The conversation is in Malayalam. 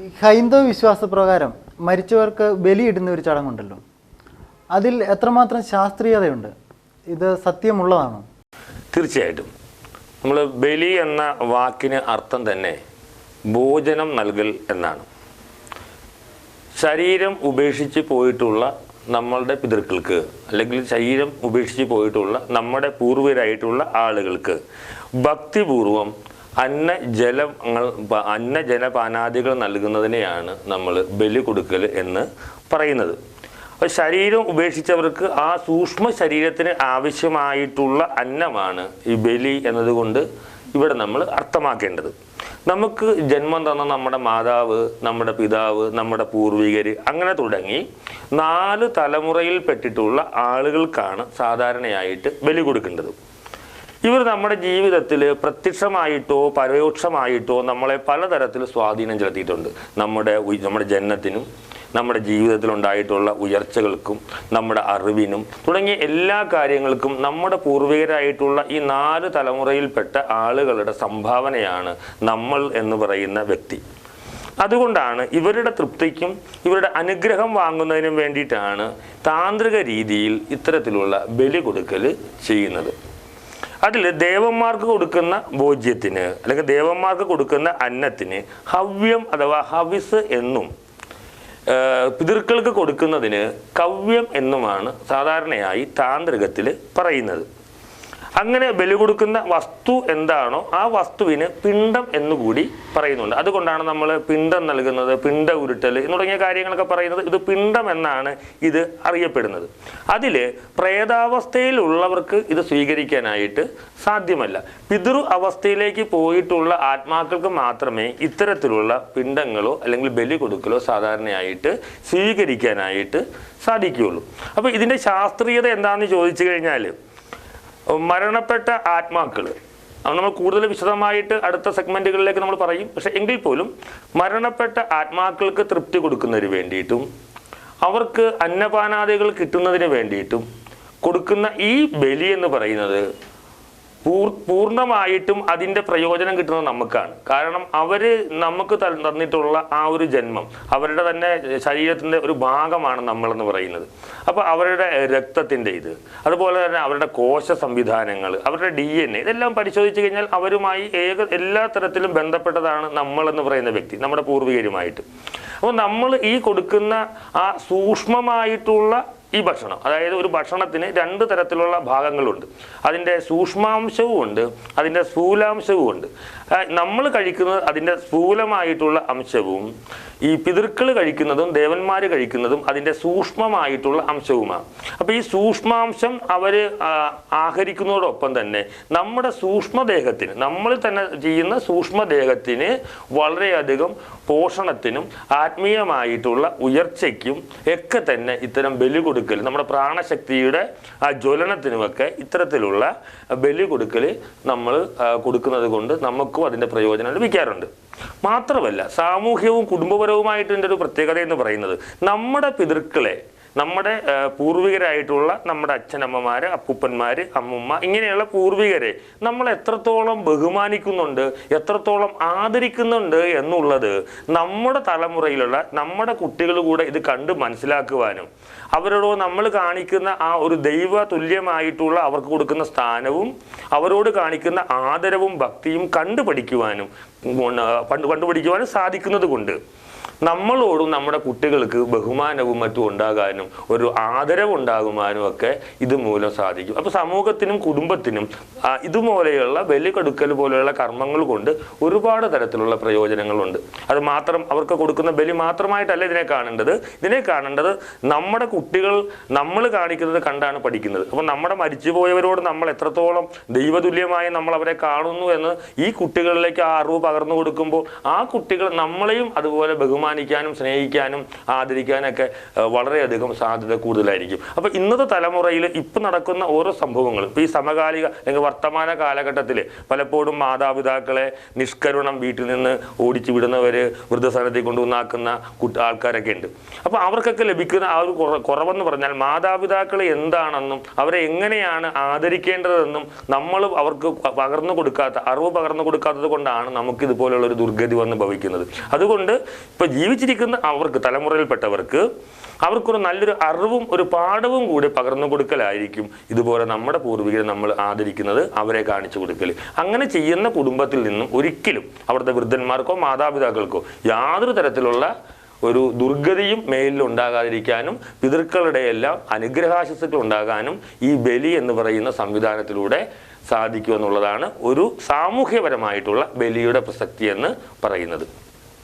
ഹൈന്ദവ വിശ്വാസപ്രകാരം മരിച്ചവർക്ക് ബലിയിടുന്ന ഒരു ചടങ്ങുണ്ടല്ലോ. അതിൽ എത്രമാത്രം ശാസ്ത്രീയതയുണ്ട്? ഇത് സത്യമുള്ളതാണോ? തീർച്ചയായിട്ടും. നമ്മൾ ബലി എന്ന വാക്കിന് അർത്ഥം തന്നെ ഭോജനം നൽകൽ എന്നാണ്. ശരീരം ഉപേക്ഷിച്ച് പോയിട്ടുള്ള നമ്മളുടെ പിതൃക്കൾക്ക് അല്ലെങ്കിൽ ശരീരം ഉപേക്ഷിച്ച് പോയിട്ടുള്ള നമ്മുടെ പൂർവികരായിട്ടുള്ള ആളുകൾക്ക് ഭക്തിപൂർവം അന്ന ജലങ്ങൾ പ- അന്ന ജലപാനാദികൾ നൽകുന്നതിനെയാണ് നമ്മൾ ബലി കൊടുക്കൽ എന്ന് പറയുന്നത്. അപ്പോൾ ശരീരം ഉപേക്ഷിച്ചവർക്ക് ആ സൂക്ഷ്മ ശരീരത്തിന് ആവശ്യമായിട്ടുള്ള അന്നമാണ് ഈ ബലി എന്നതുകൊണ്ട് ഇവിടെ നമ്മൾ അർത്ഥമാക്കേണ്ടത്. നമുക്ക് ജന്മം തന്ന നമ്മുടെ മാതാവ് നമ്മുടെ പിതാവ് നമ്മുടെ പൂർവികർ അങ്ങനെ തുടങ്ങി നാല് തലമുറയിൽ പെട്ടിട്ടുള്ള ആളുകൾക്കാണ് സാധാരണയായിട്ട് ബലി കൊടുക്കേണ്ടത്. ഇവർ നമ്മുടെ ജീവിതത്തിൽ പ്രത്യക്ഷമായിട്ടോ പരോക്ഷമായിട്ടോ നമ്മളെ പലതരത്തിൽ സ്വാധീനം ചെലുത്തിയിട്ടുണ്ട്. നമ്മുടെ നമ്മുടെ ജനനത്തിനും നമ്മുടെ ജീവിതത്തിൽ ഉണ്ടായിട്ടുള്ള ഉയർച്ചകൾക്കും നമ്മുടെ അറിവിനും തുടങ്ങിയ എല്ലാ കാര്യങ്ങൾക്കും നമ്മുടെ പൂർവികരായിട്ടുള്ള ഈ നാല് തലമുറയിൽപ്പെട്ട ആളുകളുടെ സംഭാവനയാണ് നമ്മൾ എന്ന് പറയുന്ന വ്യക്തി. അതുകൊണ്ടാണ് ഇവരുടെ തൃപ്തിക്കും ഇവരുടെ അനുഗ്രഹം വാങ്ങുന്നതിനും വേണ്ടിയിട്ടാണ് താന്ത്രിക രീതിയിൽ ഇത്തരത്തിലുള്ള ബലി കൊടുക്കൽ ചെയ്യുന്നത്. അതിൽ ദേവന്മാർക്ക് കൊടുക്കുന്ന ഭോജ്യത്തിന് അല്ലെങ്കിൽ ദേവന്മാർക്ക് കൊടുക്കുന്ന അന്നത്തിന് ഹവ്യം അഥവാ ഹവിസ് എന്നും പിതൃക്കൾക്ക് കൊടുക്കുന്നതിന് കവ്യം എന്നുമാണ് സാധാരണയായി താന്ത്രികത്തിൽ പറയുന്നത്. അങ്ങനെ ബലി കൊടുക്കുന്ന വസ്തു എന്താണോ ആ വസ്തുവിന് പിണ്ടം എന്നുകൂടി പറയുന്നുണ്ട്. അതുകൊണ്ടാണ് നമ്മൾ പിണ്ടം നൽകുന്നത് പിണ്ട ഉരുട്ടൽ എന്ന് തുടങ്ങിയ കാര്യങ്ങളൊക്കെ പറയുന്നത് ഇത് പിണ്ടം എന്നാണ് ഇത് അറിയപ്പെടുന്നത്. അതിൽ പ്രേതാവസ്ഥയിലുള്ളവർക്ക് ഇത് സ്വീകരിക്കാനായിട്ട് സാധ്യമല്ല. പിതൃ അവസ്ഥയിലേക്ക് പോയിട്ടുള്ള ആത്മാക്കൾക്ക് മാത്രമേ ഇത്തരത്തിലുള്ള പിണ്ടങ്ങളോ അല്ലെങ്കിൽ ബലി കൊടുക്കലോ സാധാരണയായിട്ട് സ്വീകരിക്കാനായിട്ട് സാധിക്കുകയുള്ളൂ. അപ്പോൾ ഇതിന്റെ ശാസ്ത്രീയത എന്താണെന്ന് ചോദിച്ചു കഴിഞ്ഞാൽ മരണപ്പെട്ട ആത്മാക്കൾ. നമ്മൾ കൂടുതൽ വിശദമായിട്ട് അടുത്ത സെഗ്മെന്റുകളിലേക്ക് നമ്മൾ പറയും. പക്ഷെ എങ്കിൽ പോലും മരണപ്പെട്ട ആത്മാക്കൾക്ക് തൃപ്തി കൊടുക്കുന്നതിന് വേണ്ടിയിട്ടും അവർക്ക് അന്നപാനാദികൾ കിട്ടുന്നതിന് വേണ്ടിയിട്ടും കൊടുക്കുന്ന ഈ ബലി എന്ന് പറയുന്നത് പൂർണമായിട്ടും അതിന്റെ പ്രയോജനം കിട്ടുന്നത് നമുക്കാണ്. കാരണം അവർ നമുക്ക് തന്നിട്ടുള്ള ആ ഒരു ജന്മം അവരുടെ തന്നെ ശരീരത്തിന്റെ ഒരു ഭാഗമാണ് നമ്മളെന്ന് പറയുന്നത്. അപ്പോൾ അവരുടെ രക്തത്തിന്റെ ഇത് അതുപോലെ തന്നെ അവരുടെ കോശ സംവിധാനങ്ങൾ അവരുടെ ഡി എൻ എ ഇതെല്ലാം പരിശോധിച്ച് കഴിഞ്ഞാൽ അവരുമായി ഏക എല്ലാ തരത്തിലും ബന്ധപ്പെട്ടതാണ് നമ്മളെന്ന് പറയുന്ന വ്യക്തി നമ്മുടെ പൂർവികരുമായിട്ട്. അപ്പോൾ നമ്മൾ ഈ കൊടുക്കുന്ന ആ സൂക്ഷ്മമായിട്ടുള്ള ഈ ഭക്ഷണം അതായത് ഒരു ഭക്ഷണത്തിന് രണ്ട് തരത്തിലുള്ള ഭാഗങ്ങളുണ്ട്. അതിന്റെ സൂക്ഷ്മാംശവും ഉണ്ട് അതിന്റെ സ്ഥൂലാംശവും ഉണ്ട്. നമ്മൾ കഴിക്കുന്നത് അതിന്റെ സ്ഥൂലമായിട്ടുള്ള അംശവും ഈ പിതൃക്കൾ കഴിക്കുന്നതും ദേവന്മാർ കഴിക്കുന്നതും അതിന്റെ സൂക്ഷ്മമായിട്ടുള്ള അംശവുമാണ്. അപ്പോൾ ഈ സൂക്ഷ്മാംശം അവർ ആഹരിക്കുന്നതോടൊപ്പം തന്നെ നമ്മുടെ സൂക്ഷ്മദേഹത്തിന് നമ്മൾ തന്നെ ചെയ്യുന്ന സൂക്ഷ്മദേഹത്തിന് വളരെയധികം പോഷണത്തിനും ആത്മീയമായിട്ടുള്ള ഉയർച്ചയ്ക്കും ഒക്കെ തന്നെ ഇത്തരം ബലി കൊടുക്കൽ നമ്മുടെ പ്രാണശക്തിയുടെ ആ ജ്വലനത്തിനുമൊക്കെ ഇത്തരത്തിലുള്ള ബലി കൊടുക്കൽ നമ്മൾ കൊടുക്കുന്നത് കൊണ്ട് നമുക്കും അതിന്റെ പ്രയോജനം ലഭിക്കാറുണ്ട്. മാത്രമല്ല സാമൂഹ്യവും കുടുംബപരവുമായിട്ട് എന്റെ ഒരു പ്രത്യേകത എന്ന് പറയുന്നത് നമ്മുടെ പിതൃക്കളെ നമ്മുടെ പൂർവികരായിട്ടുള്ള നമ്മുടെ അച്ഛനമ്മമാർ അപ്പൂപ്പന്മാർ അമ്മുമ്മ ഇങ്ങനെയുള്ള പൂർവികരെ നമ്മൾ എത്രത്തോളം ബഹുമാനിക്കുന്നുണ്ട് എത്രത്തോളം ആദരിക്കുന്നുണ്ട് എന്നുള്ളത് നമ്മുടെ തലമുറയിലുള്ള നമ്മുടെ കുട്ടികൾ കൂടെ ഇത് കണ്ട് മനസ്സിലാക്കുവാനും അവരോട് നമ്മൾ കാണിക്കുന്ന ആ ഒരു ദൈവ തുല്യമായിട്ടുള്ള അവർക്ക് കൊടുക്കുന്ന സ്ഥാനവും അവരോട് കാണിക്കുന്ന ആദരവും ഭക്തിയും കണ്ടുപഠിക്കുവാനും കണ്ടുപഠിക്കുവാനും സാധിക്കുന്നത് കൊണ്ട് നമ്മളോടും നമ്മുടെ കുട്ടികൾക്ക് ബഹുമാനവും മറ്റും ഉണ്ടാകാനും ഒരു ആദരവ് ഉണ്ടാകുവാനും ഒക്കെ ഇതുമൂലം സാധിക്കും. അപ്പോൾ സമൂഹത്തിനും കുടുംബത്തിനും ഇതുപോലെയുള്ള ബലികടുക്കൽ പോലെയുള്ള കർമ്മങ്ങൾ കൊണ്ട് ഒരുപാട് തരത്തിലുള്ള പ്രയോജനങ്ങളുണ്ട്. അത് മാത്രം അവർക്ക് കൊടുക്കുന്ന ബലി മാത്രമായിട്ടല്ല ഇതിനെ കാണേണ്ടത്. ഇതിനെ കാണേണ്ടത് നമ്മുടെ കുട്ടികൾ നമ്മൾ കാണിക്കുന്നത് കണ്ടാണ് പഠിക്കുന്നത്. അപ്പോൾ നമ്മുടെ മരിച്ചുപോയവരോട് നമ്മൾ എത്രത്തോളം ദൈവതുല്യമായി നമ്മൾ അവരെ കാണുന്നു എന്ന് ഈ കുട്ടികളിലേക്ക് ആ അറിവ് പകർന്നു കൊടുക്കുമ്പോൾ ആ കുട്ടികൾ നമ്മളെയും അതുപോലെ ബഹുമാനിക്കാനും സ്നേഹിക്കാനും ആദരിക്കാനൊക്കെ വളരെയധികം സാധ്യത കൂടുതലായിരിക്കും. അപ്പോൾ ഇന്നത്തെ തലമുറയിൽ ഇപ്പം നടക്കുന്ന ഓരോ സംഭവങ്ങളും ഇപ്പോൾ ഈ സമകാലിക അല്ലെങ്കിൽ വർത്തമാന കാലഘട്ടത്തിൽ പലപ്പോഴും മാതാപിതാക്കളെ നിഷ്കരുണം വീട്ടിൽ നിന്ന് ഓടിച്ചു വിടുന്നവർ വൃദ്ധസനത്തിൽ കൊണ്ടുവന്നാക്കുന്ന ആൾക്കാരൊക്കെ ഉണ്ട്. അപ്പോൾ അവർക്കൊക്കെ ലഭിക്കുന്ന ആ ഒരു കുറ- കുറവെന്ന് പറഞ്ഞാൽ മാതാപിതാക്കൾ എന്താണെന്നും അവരെ എങ്ങനെയാണ് ആദരിക്കേണ്ടതെന്നും നമ്മൾ അവർക്ക് പകർന്നു കൊടുക്കാത്ത അറിവ് പകർന്നു കൊടുക്കാത്തത് കൊണ്ടാണ് നമുക്ക് ഇതുപോലുള്ള ഒരു ദുർഗതി വന്ന് ഭവിക്കുന്നത്. അതുകൊണ്ട് ഇപ്പൊ ജീവിച്ചിരിക്കുന്ന അവർക്ക് തലമുറയിൽപ്പെട്ടവർക്ക് അവർക്കൊരു നല്ലൊരു അറിവും ഒരു പാഠവും കൂടി പകർന്നു കൊടുക്കലായിരിക്കും. ഇതുപോലെ നമ്മുടെ പൂർവികരെ നമ്മൾ ആദരിക്കുന്നത് അവരെ കാണിച്ചു കൊടുക്കൽ അങ്ങനെ ചെയ്യുന്ന കുടുംബത്തിൽ നിന്നും ഒരിക്കലും അവിടുത്തെ വൃദ്ധന്മാർക്കോ മാതാപിതാക്കൾക്കോ യാതൊരു തരത്തിലുള്ള ഒരു ദുർഗതിയും മേലിൽ ഉണ്ടാകാതിരിക്കാനും പിതൃക്കളുടെ എല്ലാം അനുഗ്രഹാശസ്സുകൾ ഉണ്ടാകാനും ഈ ബലി എന്ന് പറയുന്ന സംവിധാനത്തിലൂടെ സാധിക്കുമെന്നുള്ളതാണ് ഒരു സാമൂഹ്യപരമായിട്ടുള്ള ബലിയുടെ പ്രസക്തി എന്ന് പറയുന്നത്.